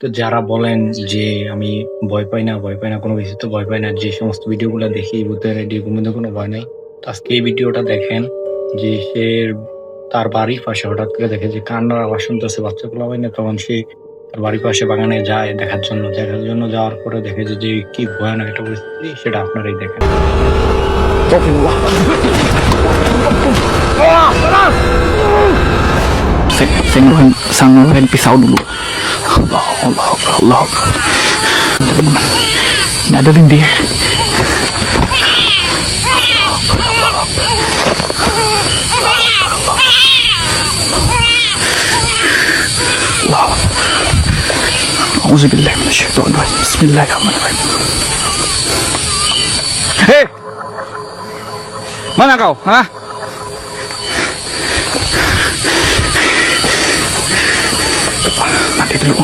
তো যারা বলেন যে আমি ভয় পাই না, ভয় পাই না, কোনো কিছু তো ভয় পাই না, যে সমস্ত ভিডিওগুলো দেখি ভূতের মধ্যে কোনো ভয় নাই, তো আজকে এই ভিডিওটা দেখেন যে সে তার বাড়ির পাশে হঠাৎ করে দেখে যে কান্নার আওয়াজ শুনতেছে, বাচ্চাগুলো হয় না, তখন সে তার বাড়ির পাশে বাগানে যায় দেখার জন্য। দেখার জন্য যাওয়ার পরে দেখে যে যে কি ভয়ানক একটা পরিস্থিতি, সেটা আপনারাই দেখেন। Saya ngeluarin pisau dulu. Allah Allah Allah. Ini ada lindi Allah Auzubillah minasyaitonirrajim Bismillahirrahmanirrahim. Hei Mana kau? Hah? Aku.